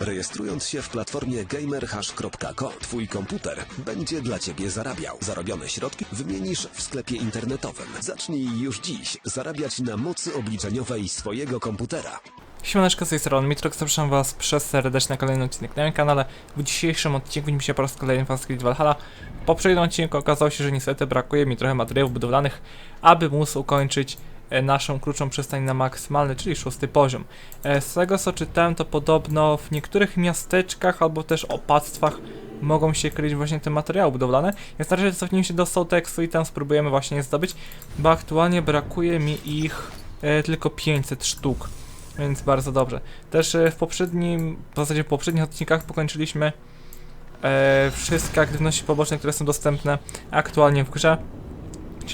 Rejestrując się w platformie gamerhash.co, twój komputer będzie dla ciebie zarabiał. Zarobione środki wymienisz w sklepie internetowym. Zacznij już dziś zarabiać na mocy obliczeniowej swojego komputera. Siemaneczko, z tej strony Mitrox, zapraszam was przez serdecznie na kolejny odcinek na moim kanale. W dzisiejszym odcinku widzimy się po raz kolejny w Assassin's Valhalla. W poprzednim odcinku okazało się, że niestety brakuje mi trochę materiałów budowlanych, aby móc ukończyć naszą kluczą przystań na maksymalny, czyli szósty poziom. E, Z tego co czytałem, to podobno w niektórych miasteczkach albo też opactwach mogą się kryć właśnie te materiały budowlane. Więc na razie cofnijmy się do Soultexu i tam spróbujemy właśnie je zdobyć, bo aktualnie brakuje mi ich e, tylko 500 sztuk. Więc bardzo dobrze. Też e, w poprzednim, w zasadzie w poprzednich odcinkach pokończyliśmy e, wszystkie aktywności poboczne, które są dostępne aktualnie w grze.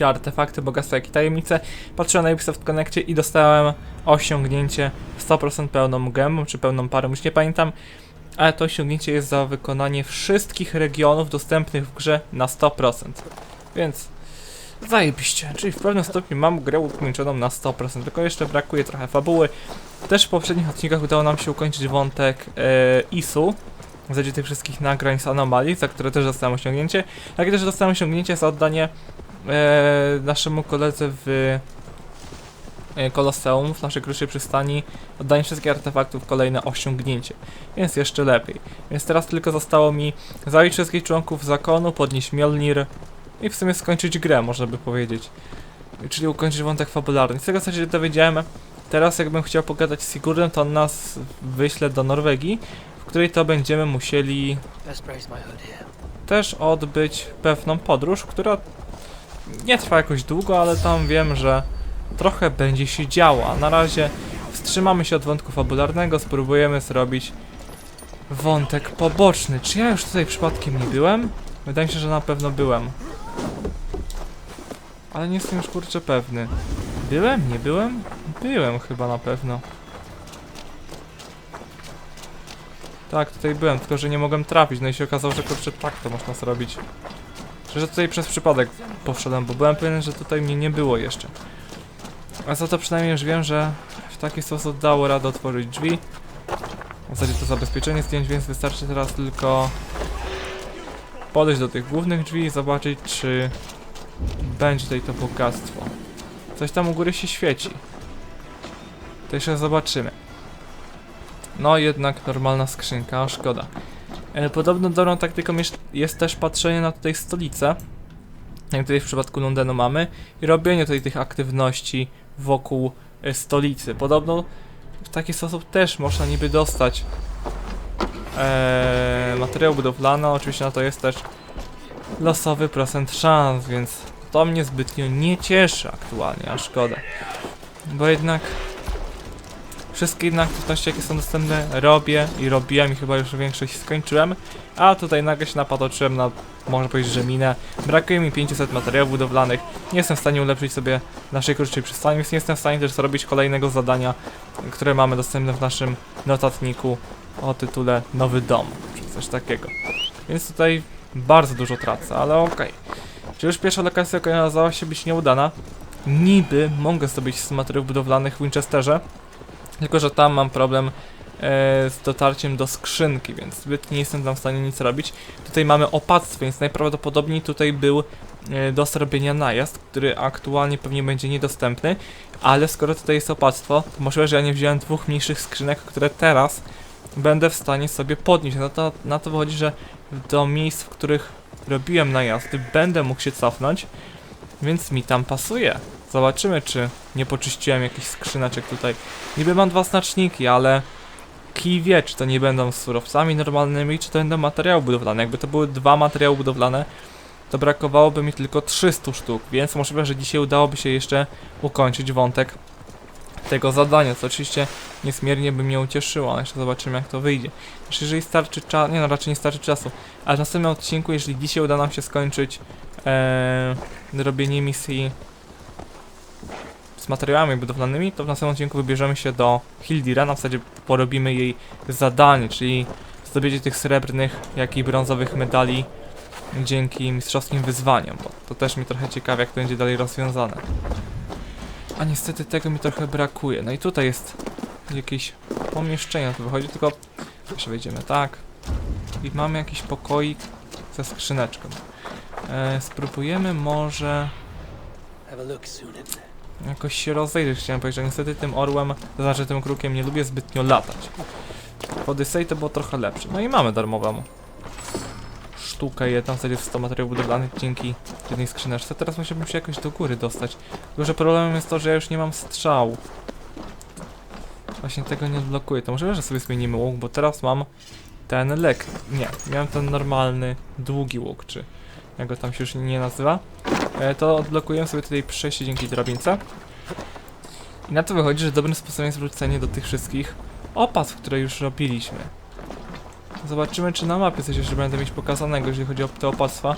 Artefakty, bogactwa, jak i tajemnice. Patrzyłem na Ubisoft Connectie i dostałem osiągnięcie 100% pełną gębą, czy pełną parą, już nie pamiętam. Ale to osiągnięcie jest za wykonanie wszystkich regionów dostępnych w grze na 100%. Więc Zajebiście, czyli w pewnym stopniu mam grę ukończoną na 100%, tylko jeszcze brakuje trochę fabuły. Też w poprzednich odcinkach udało nam się ukończyć wątek e, ISU, w zasadzie tych wszystkich nagrań z anomalii, za które też dostałem osiągnięcie, jak też dostałem osiągnięcie za oddanie e, naszemu koledze w e, Koloseum, w naszej krótszej przystani, oddanie wszystkich artefaktów, kolejne osiągnięcie, więc jeszcze lepiej. Więc teraz tylko zostało mi zabić wszystkich członków zakonu, podnieść Mjolnir, i w sumie skończyć grę, można by powiedzieć. Czyli ukończyć wątek fabularny. Z tego co się dowiedziałem, teraz jakbym chciał pogadać z Sigurdem, to on nas wyśle do Norwegii, w której to będziemy musieli też odbyć pewną podróż, która nie trwa jakoś długo, ale tam wiem, że trochę będzie się działo. A na razie wstrzymamy się od wątku fabularnego, spróbujemy zrobić wątek poboczny. Czy ja już tutaj przypadkiem nie byłem? Wydaje mi się, że na pewno byłem. Ale nie jestem już kurczę pewny. Byłem? Nie byłem? Byłem chyba na pewno. Tak, tutaj byłem, tylko że nie mogłem trafić, no i się okazało, że kurczę tak to można zrobić. Że tutaj przez przypadek poszedłem, bo byłem pewien, że tutaj mnie nie było jeszcze. A za to przynajmniej już wiem, że w taki sposób dało radę otworzyć drzwi. W zasadzie to zabezpieczenie zdjęć, więc wystarczy teraz tylko podejść do tych głównych drzwi i zobaczyć, czy będzie tutaj to bogactwo. Coś tam u góry się świeci. To jeszcze zobaczymy. No jednak normalna skrzynka, szkoda. E, Podobno dobrą taktyką jest, też patrzenie na tutaj stolicę, jak tutaj w przypadku Londynu mamy, i robienie tutaj tych aktywności wokół e, stolicy. Podobno w taki sposób też można niby dostać e, materiał budowlany, oczywiście na to jest też losowy procent szans, więc to mnie zbytnio nie cieszy aktualnie, a szkoda. Bo jednak wszystkie inne aktywności jakie są dostępne robię i robiłem i chyba już większość skończyłem, a tutaj nagle się napatoczyłem na, można powiedzieć, że minę. Brakuje mi 500 materiałów budowlanych, nie jestem w stanie ulepszyć sobie naszej krótszej przystani, więc nie jestem w stanie też zrobić kolejnego zadania, które mamy dostępne w naszym notatniku o tytule Nowy Dom, czy coś takiego. Więc tutaj bardzo dużo tracę, ale okej. Czy już pierwsza lokacja okazała się być nieudana? Niby mogę zdobyć z materiałów budowlanych w Winchesterze, tylko że tam mam problem e, z dotarciem do skrzynki, więc zbyt nie jestem tam w stanie nic robić. Tutaj mamy opactwo, więc najprawdopodobniej tutaj był e, do zrobienia najazd, który aktualnie pewnie będzie niedostępny, ale skoro tutaj jest opactwo, to możliwe, że ja nie wziąłem dwóch mniejszych skrzynek, które teraz będę w stanie sobie podnieść. Na to, na to wychodzi, że do miejsc, w których robiłem najazdy, będę mógł się cofnąć, więc mi tam pasuje. Zobaczymy, czy nie poczyściłem jakichś skrzyneczek tutaj. Niby mam dwa znaczniki, ale kij wie, czy to nie będą surowcami normalnymi, czy to będą materiały budowlane. Jakby to były dwa materiały budowlane, to brakowałoby mi tylko 300 sztuk, więc możliwe, że dzisiaj udałoby się jeszcze ukończyć wątek tego zadania, co oczywiście niesmiernie by mnie ucieszyło, jeszcze zobaczymy jak to wyjdzie. Znaczy, jeżeli starczy czasu, nie no, raczej nie starczy czasu, ale w następnym odcinku, jeżeli dzisiaj uda nam się skończyć e, robienie misji materiałami budowlanymi, to w następnym odcinku wybierzemy się do Hildira, na zasadzie porobimy jej zadanie, czyli zdobycie tych srebrnych, jak i brązowych medali dzięki mistrzowskim wyzwaniom, bo to też mnie trochę ciekawi, jak to będzie dalej rozwiązane. A niestety tego mi trochę brakuje. No i tutaj jest jakieś pomieszczenie, tu wychodzi, tylko Jeszcze wejdziemy tak. I mamy jakiś pokoik ze skrzyneczką. E, spróbujemy może Jakoś się rozejrzeć. Chciałem powiedzieć, że niestety tym orłem, to znaczy tym krukiem nie lubię zbytnio latać. W Odyssey to było trochę lepsze. No i mamy darmową sztukę jedną, w zasadzie 100 materiałów budowlanych dzięki jednej skrzyneczce. Teraz musiałbym się jakoś do góry dostać. Tylko, że problemem jest to, że ja już nie mam strzału. Właśnie tego nie odblokuję. To możliwe, że sobie zmienimy łuk, bo teraz mam ten lek. Nie, miałem ten normalny, długi łuk, czy jak go tam się już nie nazywa. E, to odblokujemy sobie tutaj przejście dzięki drabince. I na to wychodzi, że dobrym sposobem jest wrócenie do tych wszystkich opasów, które już robiliśmy. Zobaczymy, czy na mapie coś jeszcze będę mieć pokazanego, jeżeli chodzi o te opasła.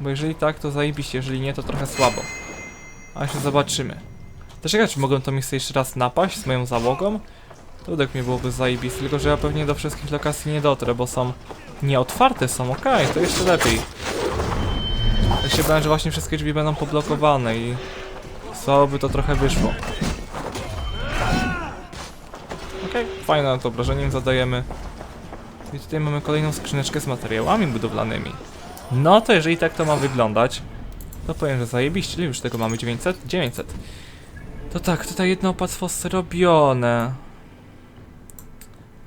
Bo jeżeli tak, to zajebiście, jeżeli nie, to trochę słabo. A jeszcze zobaczymy. Też czy mogę to miejsce jeszcze raz napaść z moją załogą? To według mnie byłoby zajebiste, tylko że ja pewnie do wszystkich lokacji nie dotrę, bo są nieotwarte są, okej, to jeszcze lepiej. Ja się bałem, że właśnie wszystkie drzwi będą poblokowane i słabo by to trochę wyszło. Okej, fajne to obrażeniem zadajemy. I tutaj mamy kolejną skrzyneczkę z materiałami budowlanymi. No to jeżeli tak to ma wyglądać, to powiem, że zajebiście, już tego mamy? 900? 900. To tak, tutaj jedno opłatstwo zrobione.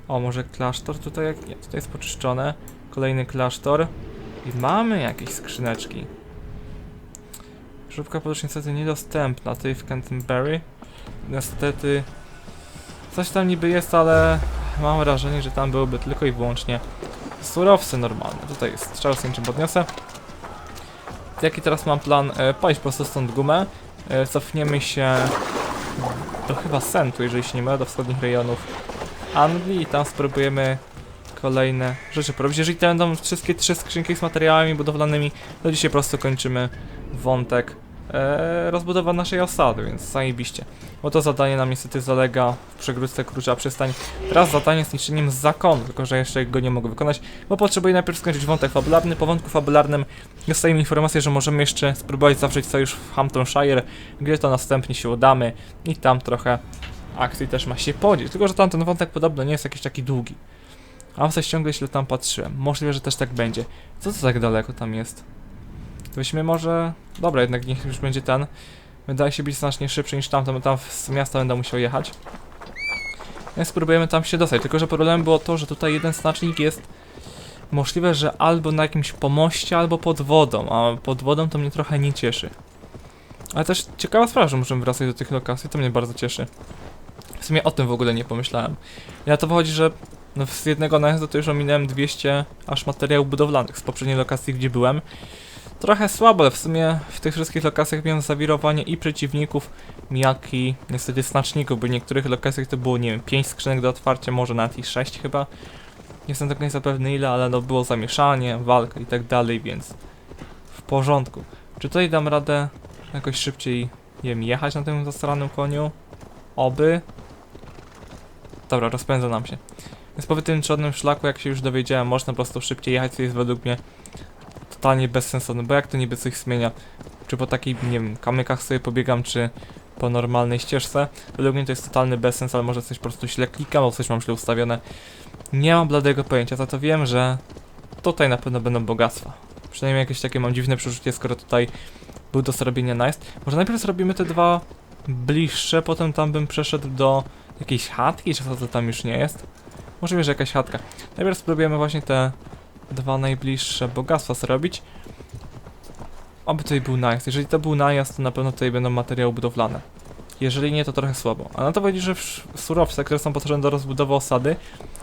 O, może klasztor tutaj, nie, tutaj jest poczyszczone. Kolejny klasztor. I mamy jakieś skrzyneczki. Żubka podróż niestety niedostępna, tutaj w Canterbury. Niestety coś tam niby jest, ale mam wrażenie, że tam byłyby tylko i wyłącznie surowce normalne. Tutaj strzał z niczym podniosę. Jaki teraz mam plan? E, palić po prostu stąd gumę. E, cofniemy się do chyba Sentu, jeżeli się nie mylę, do wschodnich rejonów Anglii i tam spróbujemy kolejne rzeczy porobić. Jeżeli to będą wszystkie trzy skrzynki z materiałami budowlanymi, to dzisiaj po prostu kończymy wątek e, rozbudowa naszej osady, więc zajebiście. Bo to zadanie nam niestety zalega w przegródce Krucza Przystań. Teraz zadanie z niszczeniem zakonu, tylko że jeszcze go nie mogę wykonać, bo potrzebuję najpierw skończyć wątek fabularny. Po wątku fabularnym dostajemy informację, że możemy jeszcze spróbować zawrzeć sojusz w Hamptonshire, gdzie to następnie się udamy i tam trochę akcji też ma się podzieć. Tylko, że tamten wątek podobno nie jest jakiś taki długi. A w zaś ciągle źle tam patrzyłem. Możliwe, że też tak będzie. Co to tak daleko tam jest? Weźmy może... Dobra, jednak niech już będzie ten. Wydaje się być znacznie szybszy niż tamten, tam z miasta będę musiał jechać. Więc spróbujemy tam się dostać. Tylko, że problemem było to, że tutaj jeden znacznik jest możliwe, że albo na jakimś pomoście, albo pod wodą. A pod wodą to mnie trochę nie cieszy. Ale też ciekawa sprawa, że możemy wracać do tych lokacji, to mnie bardzo cieszy. W sumie o tym w ogóle nie pomyślałem. Ja to wychodzi, że no z jednego najazdu to już ominąłem 200 aż materiałów budowlanych z poprzedniej lokacji, gdzie byłem. Trochę słabo, ale w sumie w tych wszystkich lokacjach miałem zawirowanie i przeciwników, jak i niestety znaczników, bo w niektórych lokacjach to było, nie wiem, 5 skrzynek do otwarcia, może nawet i 6 chyba. Nie jestem do końca pewny ile, ale no było zamieszanie, walka i tak dalej, więc w porządku. Czy tutaj dam radę jakoś szybciej, nie wiem, jechać na tym zasranym koniu? Oby. Dobra, rozpędza nam się. Więc po tym czarnym szlaku, jak się już dowiedziałem, można po prostu szybciej jechać, co jest według mnie totalnie bezsensowne, bo jak to niby coś zmienia? Czy po takich, nie wiem, kamykach sobie pobiegam, czy po normalnej ścieżce? Według mnie to jest totalny bezsens, ale może coś po prostu źle klikam, albo coś mam źle ustawione. Nie mam bladego pojęcia, za to wiem, że tutaj na pewno będą bogactwa. Przynajmniej jakieś takie mam dziwne przeczucie, skoro tutaj był do zrobienia nice. Może najpierw zrobimy te dwa bliższe, potem tam bym przeszedł do jakiejś chatki, czy co to tam już nie jest? Możliwe, że jakaś chatka. Najpierw spróbujemy właśnie te dwa najbliższe bogactwa zrobić. Oby tutaj był najazd. Jeżeli to był najazd, to na pewno tutaj będą materiały budowlane. Jeżeli nie, to trochę słabo. A na to powiedzieć, że surowce, które są potrzebne do rozbudowy osady,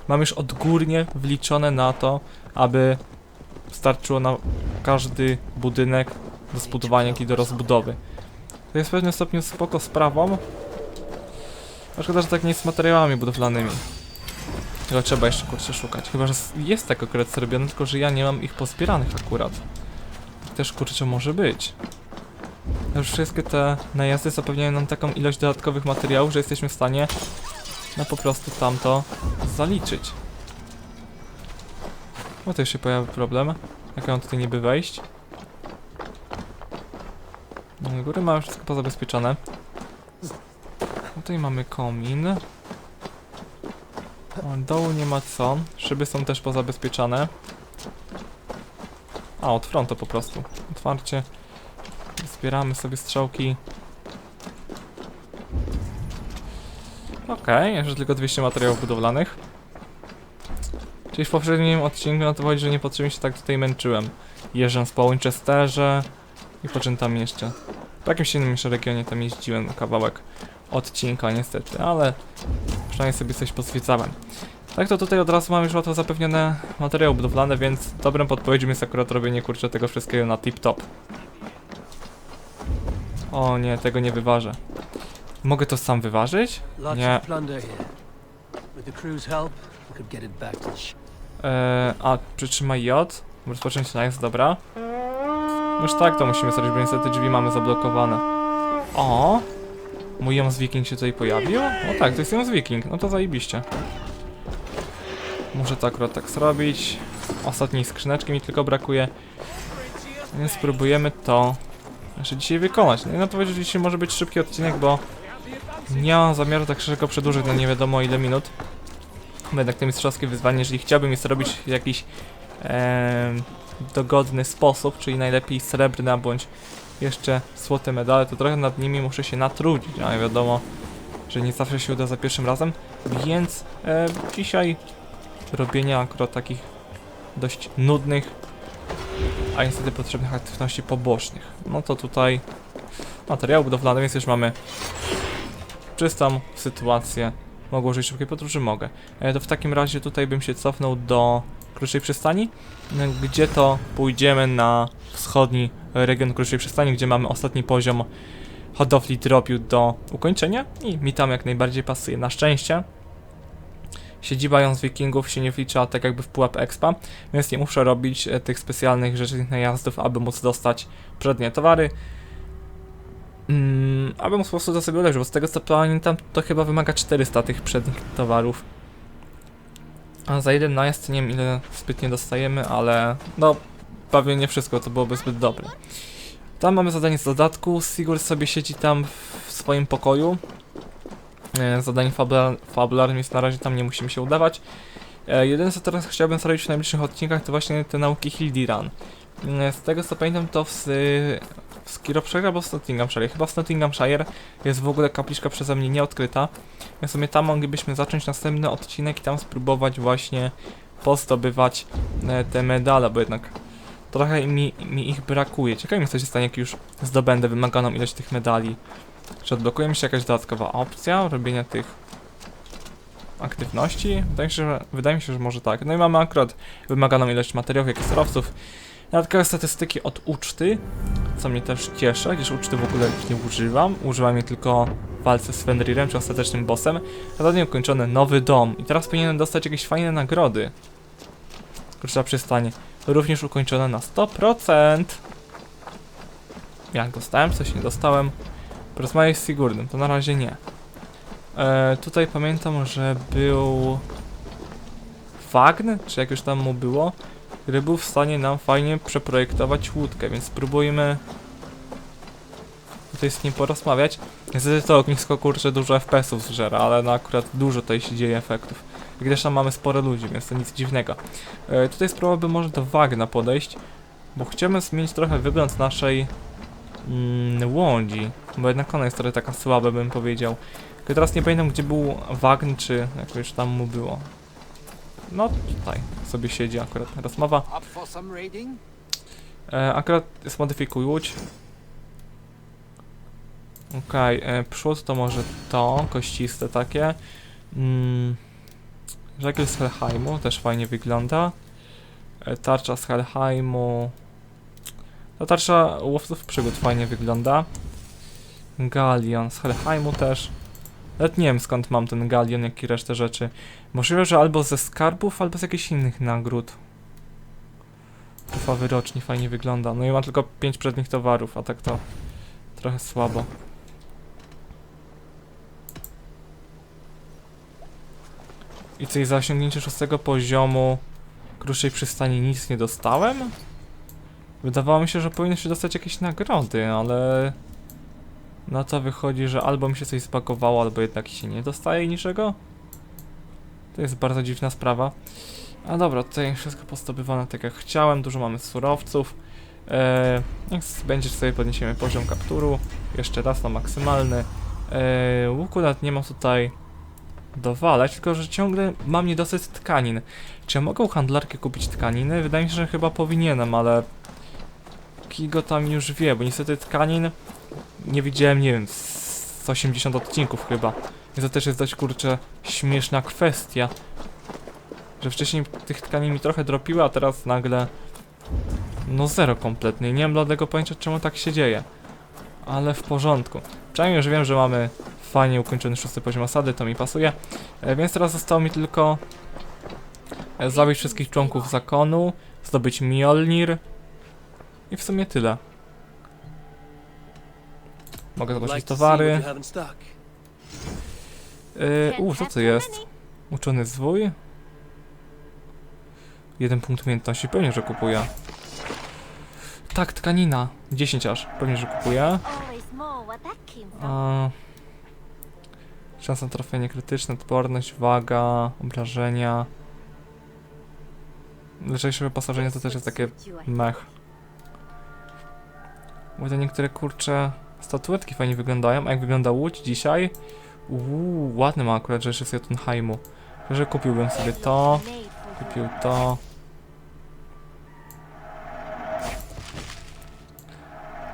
mam już odgórnie wliczone na to, aby starczyło na każdy budynek do zbudowania, jak i do rozbudowy. To jest w pewnym stopniu spoko sprawą. A szkoda, że tak nie jest z materiałami budowlanymi. Tylko trzeba jeszcze kurczę szukać. Chyba, że jest tak akurat zrobione, tylko że ja nie mam ich pozbieranych akurat. Też kurczę może być. Już wszystkie te najazdy zapewniają nam taką ilość dodatkowych materiałów, że jesteśmy w stanie no po prostu tamto zaliczyć. To już się pojawia problem. Jak mam tutaj niby wejść? No, góry mamy wszystko pozabezpieczone. No Tutaj mamy komin. Dołu nie ma co. Szyby są też pozabezpieczane. A, od frontu po prostu. Otwarcie. Zbieramy sobie strzałki. Okej, jeszcze tylko 200 materiałów budowlanych. Czyli w poprzednim odcinku na to chodzi, że niepotrzebnie się tak tutaj męczyłem. Jeżdżąc po Winchesterze i po czym tam jeszcze. W jakimś innym jeszcze regionie tam jeździłem kawałek odcinka niestety, ale przynajmniej sobie coś pozwiedzałem. Tak to tutaj od razu mam już łatwo zapewnione materiały budowlane, więc dobrą podpowiedzią jest akurat robienie kurczę tego wszystkiego na tip-top. O nie, tego nie wyważę. Mogę to sam wyważyć? Nie. to Eee, a, przytrzymaj J. Rozpocząć nice, dobra. Już tak to musimy zrobić, bo niestety drzwi mamy zablokowane. O! Mój Joms Viking się tutaj pojawił? O tak, to jest Joms Viking, no to zajebiście. Muszę to akurat tak zrobić. Ostatniej skrzyneczki mi tylko brakuje. Więc spróbujemy to jeszcze dzisiaj wykonać. No i na to dzisiaj może być szybki odcinek, bo nie mam zamiaru tak szybko przedłużyć na nie wiadomo ile minut. Bo jednak to mistrzowskie wyzwanie, jeżeli chciałbym je zrobić w jakiś em, dogodny sposób, czyli najlepiej srebrna bądź jeszcze złote medale, to trochę nad nimi muszę się natrudzić, ale wiadomo, że nie zawsze się uda za pierwszym razem, więc e, dzisiaj robienia akurat takich dość nudnych, a niestety potrzebnych aktywności pobocznych. No to tutaj materiał budowlany, więc już mamy czystą sytuację. Mogę użyć szybkiej podróży? Mogę. E, to w takim razie tutaj bym się cofnął do Kruszej Przystani, gdzie to pójdziemy na wschodni region Kruszej Przystani, gdzie mamy ostatni poziom hodowli drobiu do ukończenia i mi tam jak najbardziej pasuje. Na szczęście siedziba ją z wikingów się nie wlicza tak jakby w pułap expa, więc nie muszę robić e, tych specjalnych rzeczy, najazdów, aby móc dostać przednie towary. Mm, aby móc po prostu to sobie ulepszyć, bo z tego co pamiętam, to chyba wymaga 400 tych przednich towarów. A za jeden najazd nie wiem ile zbytnio dostajemy, ale no pewnie nie wszystko, to byłoby zbyt dobre. Tam mamy zadanie z dodatku, Sigurd sobie siedzi tam w swoim pokoju. E, Zadań fabular fabularnym więc na razie tam nie musimy się udawać. E, Jedyne co teraz chciałbym zrobić w najbliższych odcinkach to właśnie te nauki Hildiran. E, Z tego co pamiętam to w, w Skirowshire albo w Nottinghamshire, chyba w Nottinghamshire jest w ogóle kapliczka przeze mnie nieodkryta. Więc w sumie tam moglibyśmy zacząć następny odcinek i tam spróbować właśnie pozdobywać te medale, bo jednak trochę mi, mi ich brakuje. Ciekawe co się stanie, jak już zdobędę wymaganą ilość tych medali. Czy odblokuje mi się jakaś dodatkowa opcja robienia tych aktywności? Wydaje mi się, że, wydaje mi się, że może tak. No i mamy akurat wymaganą ilość materiałów, jak i surowców. Dodatkowe statystyki od uczty, co mnie też cieszy, gdyż uczty w ogóle nie używam. Używam je tylko w walce z Fenrirem, czy ostatecznym bossem. Zadanie ukończone, nowy dom. I teraz powinienem dostać jakieś fajne nagrody. Krucza przystanie. Również ukończone na 100%. Jak dostałem? Coś nie dostałem. Porozmawiaj z Sigurdem, to na razie nie. E, tutaj pamiętam, że był Wagn, czy jak już tam mu było, który był w stanie nam fajnie przeprojektować łódkę, więc spróbujmy tutaj z nim porozmawiać. Niestety to ognisko kurczę dużo FPS-ów zżera, ale no akurat dużo tutaj się dzieje efektów. Też tam mamy sporo ludzi, więc to nic dziwnego. E, tutaj spróbowałbym może do Wagna podejść, bo chciałbym zmienić trochę wygląd naszej mm, łodzi, bo jednak ona jest trochę taka słaba, bym powiedział. Tylko teraz nie pamiętam, gdzie był Wagn, czy jak już tam mu było. No tutaj sobie siedzi akurat rozmowa. E, akurat zmodyfikuj łódź. Okej, e, przód to może to, kościste takie. Mm, żagiel z Helheimu też fajnie wygląda. E, tarcza z Helheimu. Ta tarcza łowców przygód fajnie wygląda. Galion z Helheimu też. Nawet nie wiem skąd mam ten galion, jak i resztę rzeczy. Możliwe, że albo ze skarbów, albo z jakichś innych nagród. Kufa wyroczni fajnie wygląda. No i ma tylko 5 przednich towarów, a tak to trochę słabo. I coś za osiągnięcie szóstego poziomu kruszej przystani nic nie dostałem? Wydawało mi się, że powinno się dostać jakieś nagrody, ale... Na to wychodzi, że albo mi się coś zbagowało, albo jednak się nie dostaje niczego? To jest bardzo dziwna sprawa. A dobra, tutaj wszystko postabywane tak jak chciałem, dużo mamy surowców. Eee, będziesz sobie podniesiemy poziom kapturu, jeszcze raz na maksymalny. Eee, łuku nie mam tutaj dowalać, tylko że ciągle mam niedosyt tkanin. Czy mogę u handlarki kupić tkaniny? Wydaje mi się, że chyba powinienem, ale Kigo tam już wie, bo niestety tkanin nie widziałem, nie wiem, z 80 odcinków chyba. I to też jest dość kurczę śmieszna kwestia. Że wcześniej tych tkanin mi trochę dropiły, a teraz nagle no zero kompletnie. Nie mam bladego pojęcia czemu tak się dzieje. Ale w porządku. Przynajmniej już wiem, że mamy fajnie ukończony szósty poziom osady, to mi pasuje. E, więc teraz zostało mi tylko e, zabić wszystkich członków zakonu, zdobyć Mjolnir i w sumie tyle. Mogę zobaczyć towary. Yy, u, co to jest? Uczony zwój? Jeden punkt umiejętności, pewnie, że kupuję. Tak, tkanina. 10 aż, pewnie, że kupuję. A... Szansa na trafienie krytyczne, odporność, waga, obrażenia. Lżejsze wyposażenie to też jest takie mech. Te niektóre kurcze statuetki fajnie wyglądają, a jak wygląda łódź dzisiaj? Uuu, ładny ma akurat rzeczy z Jotunheimu. Że kupiłbym sobie to, kupił to.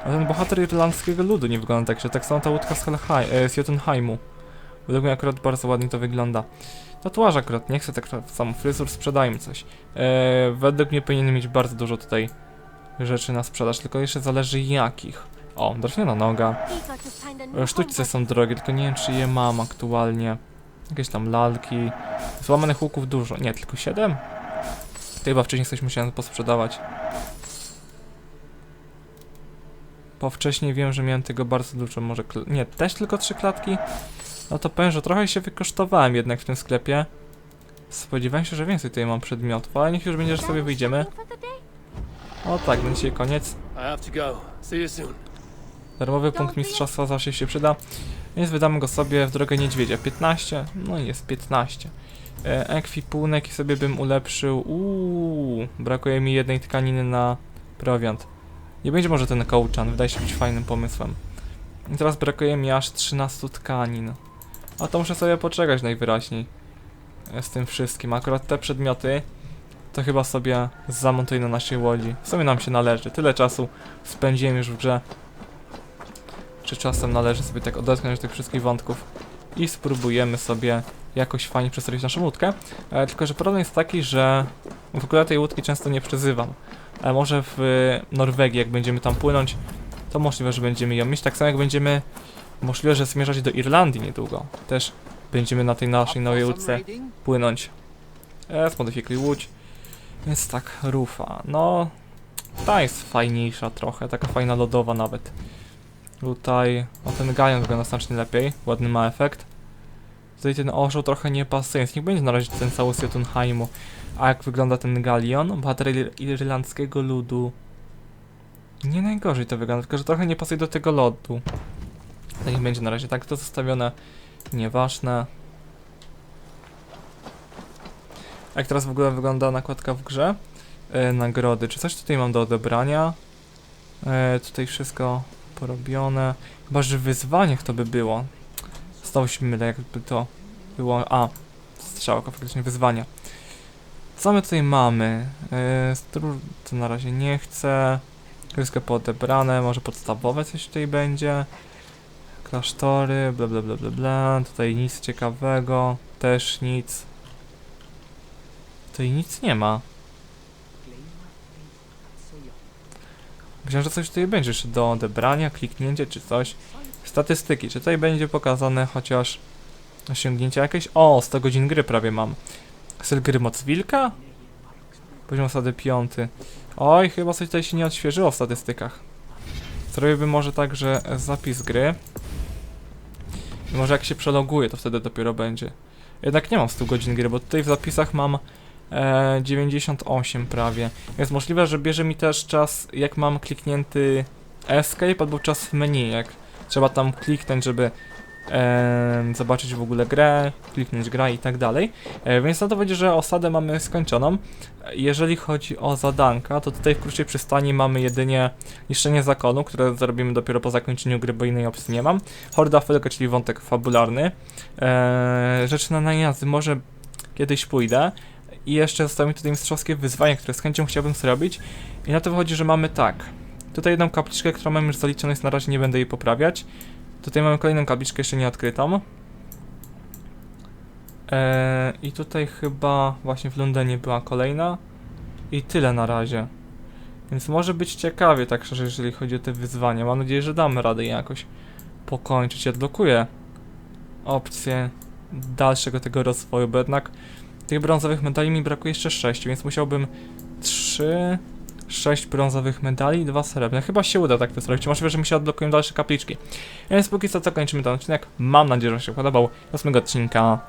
A ten bohater irlandzkiego ludu nie wygląda tak, że tak samo ta łódka z, Helhei, e, z Jotunheimu. Według mnie akurat bardzo ładnie to wygląda. Tatuaż akurat, nie chcę tak samo fryzur, sprzedajmy coś. E, według mnie powinien mieć bardzo dużo tutaj rzeczy na sprzedaż, tylko jeszcze zależy jakich. O, drewniana noga. E, Sztućce są drogie, tylko nie wiem czy je mam aktualnie. Jakieś tam lalki. Złamanych łuków dużo. Nie, tylko 7? To chyba wcześniej coś musiałem posprzedawać. Po wcześniej wiem, że miałem tego bardzo dużo, może... Nie, też tylko trzy klatki? No to powiem, że trochę się wykosztowałem jednak w tym sklepie. Spodziewałem się, że więcej tutaj mam przedmiotów, ale niech już będzie, że sobie wyjdziemy. O tak, na dzisiaj koniec. Darmowy punkt mistrzostwa zawsze się przyda. Więc wydamy go sobie w drogę niedźwiedzia. 15, no i jest 15. E, ekwipunek i sobie bym ulepszył. Uuu, brakuje mi jednej tkaniny na prowiant. Nie będzie może ten kołczan, wydaje się być fajnym pomysłem. I teraz brakuje mi aż 13 tkanin. A to muszę sobie poczekać najwyraźniej. e, Z tym wszystkim. Akurat te przedmioty to chyba sobie zamontuję na naszej łodzi. W sumie nam się należy. Tyle czasu spędziłem już w grze. Czy czasem należy sobie tak odetchnąć od tych wszystkich wątków i spróbujemy sobie jakoś fajnie przestawić naszą łódkę. E, tylko, że problem jest taki, że w ogóle tej łódki często nie przeżywam. Ale może w e, Norwegii, jak będziemy tam płynąć, to możliwe, że będziemy ją mieć. Tak samo jak będziemy możliwe, że zmierzać do Irlandii niedługo. Też będziemy na tej naszej nowej łódce płynąć. E, zmodyfikuj łódź. Więc tak, rufa. No, ta jest fajniejsza trochę, taka fajna lodowa nawet. Tutaj, o ten galion wygląda znacznie lepiej, ładny ma efekt. Tutaj ten orzeł trochę nie pasuje, więc niech będzie na razie ten cały z Jotunheimu. A jak wygląda ten galion? Bohater ir irlandzkiego ludu. Nie najgorzej to wygląda, tylko że trochę nie pasuje do tego lodu. Niech będzie na razie tak to zostawione. Nieważne. Jak teraz w ogóle wygląda nakładka w grze? E, nagrody. Czy coś tutaj mam do odebrania? E, tutaj wszystko porobione. Chyba, że w wyzwaniach to by było. Znowu się mylę, jakby to było... A, strzałka, faktycznie wyzwania. Co my tutaj mamy? Stru... to na razie nie chcę. Wszystko poodebrane, może podstawowe coś tutaj będzie. Klasztory, bla bla bla bla bla. Tutaj nic ciekawego, też nic. Tutaj nic nie ma. Myślałem, że coś tutaj będzie jeszcze do odebrania, kliknięcie czy coś. Statystyki, czy tutaj będzie pokazane chociaż osiągnięcie jakieś? O, 100 godzin gry prawie mam. Styl gry Moc Wilka? Poziom osady piąty. Oj, chyba coś tutaj się nie odświeżyło w statystykach. Zrobiłbym może tak, że zapis gry. Może jak się przeloguje, to wtedy dopiero będzie. Jednak nie mam 100 godzin gry, bo tutaj w zapisach mam e, 98 prawie. Jest możliwe, że bierze mi też czas, jak mam kliknięty escape albo czas menu, jak trzeba tam kliknąć, żeby em, zobaczyć w ogóle grę, kliknąć gra i tak dalej. E, więc na to będzie, że osadę mamy skończoną. E, Jeżeli chodzi o zadanka, to tutaj w krótszej przystani mamy jedynie niszczenie zakonu, które zrobimy dopiero po zakończeniu gry, bo innej opcji nie mam. Horda Felka, czyli wątek fabularny. E, rzecz na najazdy, może kiedyś pójdę. I jeszcze zostały mi tutaj mistrzowskie wyzwania, które z chęcią chciałbym zrobić. I na to wychodzi, że mamy tak. Tutaj jedną kapliczkę, którą mam już zaliczoną, jest na razie nie będę jej poprawiać. Tutaj mamy kolejną kapliczkę jeszcze nie odkrytą. Eee, I tutaj chyba właśnie w Londynie była kolejna. I tyle na razie. Więc może być ciekawie, tak szczerze, jeżeli chodzi o te wyzwania. Mam nadzieję, że damy radę jakoś pokończyć. Odblokuję opcję dalszego tego rozwoju, bo jednak tych brązowych medali mi brakuje jeszcze 6, więc musiałbym 3, 6 brązowych medali i 2 srebrne. Chyba się uda tak zrobić. Możliwe, że mi się odblokują dalsze kapliczki. Więc póki co, co kończymy ten odcinek. Mam nadzieję, że się podobał. Do ósmego odcinka.